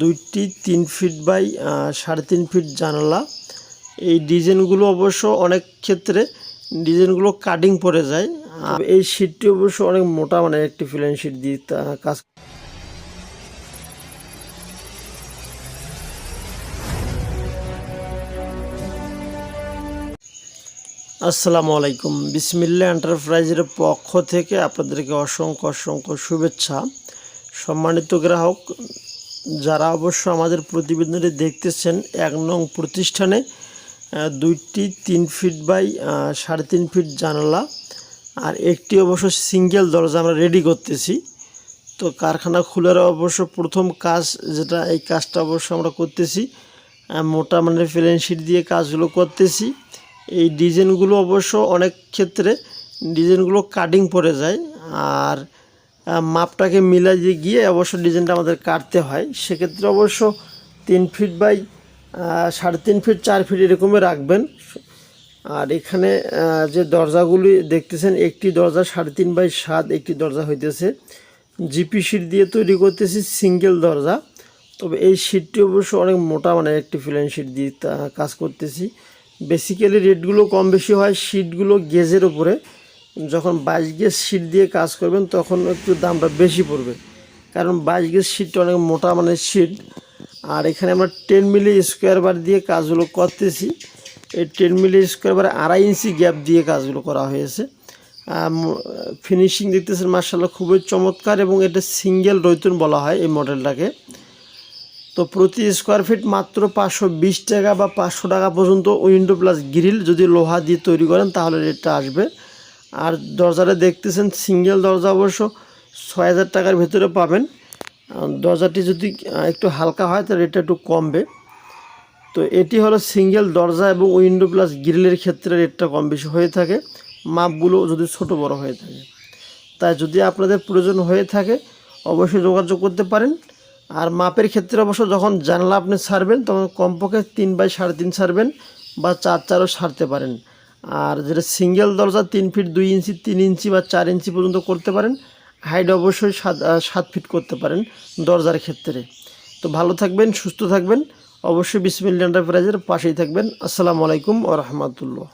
দুইটি তিন feet by সাড়ে তিন ফিট জানালা। এই ডিজাইনগুলো অবশ্য অনেক ক্ষেত্রে ডিজাইনগুলো কাটিং পড়ে যায়। এই শীটটি অবশ্য অনেক মোটা মানে একটি ফিলাইন শিট দিয়ে কাজ আসসালামু আলাইকুম। বিসমিল্লা এন্টারপ্রাইজের পক্ষ থেকে আপনাদেরকে অসংখ্য অসংখ্য শুভেচ্ছা। সম্মানিত গ্রাহক যারা অবশ্য আমাদের প্রতিবেদনটি দেখতেছেন, এক নং প্রতিষ্ঠানে দুইটি তিন ফিট বাই সাড়ে তিন ফিট জানালা আর একটি অবশ্য সিঙ্গেল দরজা আমরা রেডি করতেছি। তো কারখানা খোলার অবশ্য প্রথম কাজ যেটা, এই কাজটা অবশ্য আমরা করতেছি মোটা মানে প্লেন শিট দিয়ে কাজগুলো করতেছি। এই ডিজাইনগুলো অবশ্য অনেক ক্ষেত্রে ডিজাইনগুলো কাটিং পড়ে যায় আর মাপটাকে মিলাই গিয়ে অবশ্য ডিজাইনটা আমাদের কাটতে হয়, সেক্ষেত্রে অবশ্য তিন ফিট বাই সাড়ে তিন ফিট চার ফিট এরকমই রাখবেন। আর এখানে যে দরজাগুলি দেখতেছেন, একটি দরজা সাড়ে তিন বাই সাত, একটি দরজা হইতেছে। জিপি শিট দিয়ে তৈরি করতেছি সিঙ্গেল দরজা। তবে এই শিটটি অবশ্য অনেক মোটা মানে একটি ফিলাইন শিট দিয়ে কাজ করতেছি। বেসিক্যালি রেটগুলো কম বেশি হয় শিটগুলো গেজের উপরে। যখন বাইশ গেজ শিট দিয়ে কাজ করবেন, তখন একটু দামটা বেশি পড়বে। কারণ বাইশ গেজ শিটটা অনেক মোটা মানে শিট আর এখানে আমরা টেন মিলি স্কোয়ার বার দিয়ে কাজগুলো করতেছি। এই টেন মিলি স্কোয়ার বারে আড়াই ইঞ্চি গ্যাপ দিয়ে কাজগুলো করা হয়েছে। ফিনিশিং দেখতেছেন মার্শাল্লাহ খুবই চমৎকার এবং এটা সিঙ্গেল রৈতন বলা হয় এই মডেলটাকে। তো প্রতি স্কোয়ার ফিট মাত্র পাঁচশো বিশ টাকা বা পাঁচশো টাকা পর্যন্ত উইন্ডো প্লাস গ্রিল যদি লোহা দিয়ে তৈরি করেন, তাহলে রেটটা আসবে আর দরজাটা দেখতেছেন, সিঙ্গেল দরজা অবশ্য ছয় হাজার টাকার ভেতরে পাবেন। দরজাটি যদি একটু হালকা হয়, তাহলে রেটটা একটু কমবে। তো এটি হলো সিঙ্গেল দরজা এবং উইন্ডো প্লাস গ্রিলের ক্ষেত্রে রেটটা কম বেশি হয়ে থাকে। মাপগুলো যদি ছোট বড় হয়ে থাকে। তাই যদি আপনাদের প্রয়োজন হয়ে থাকে, অবশ্যই যোগাযোগ করতে পারেন। আর মাপের ক্ষেত্রে অবশ্য যখন জানলা আপনি ছাড়বেন, তখন কমপক্ষে তিন বাই সাড়ে তিন ছাড়বেন বা চার চারও সারতে পারেন। আর যেটা সিঙ্গেল দরজা, তিন ফিট দুই ইঞ্চি, তিন ইঞ্চি বা চার ইঞ্চি পর্যন্ত করতে পারেন। হাইট অবশ্যই সাত সাত ফিট করতে পারেন দরজার ক্ষেত্রে। তো ভালো থাকবেন, সুস্থ থাকবেন। অবশ্যই বিসমিল্লা এন্টারপ্রাইজের পাশেই থাকবেন। আসসালামু আলাইকুম ও রহমতুল্লাহ।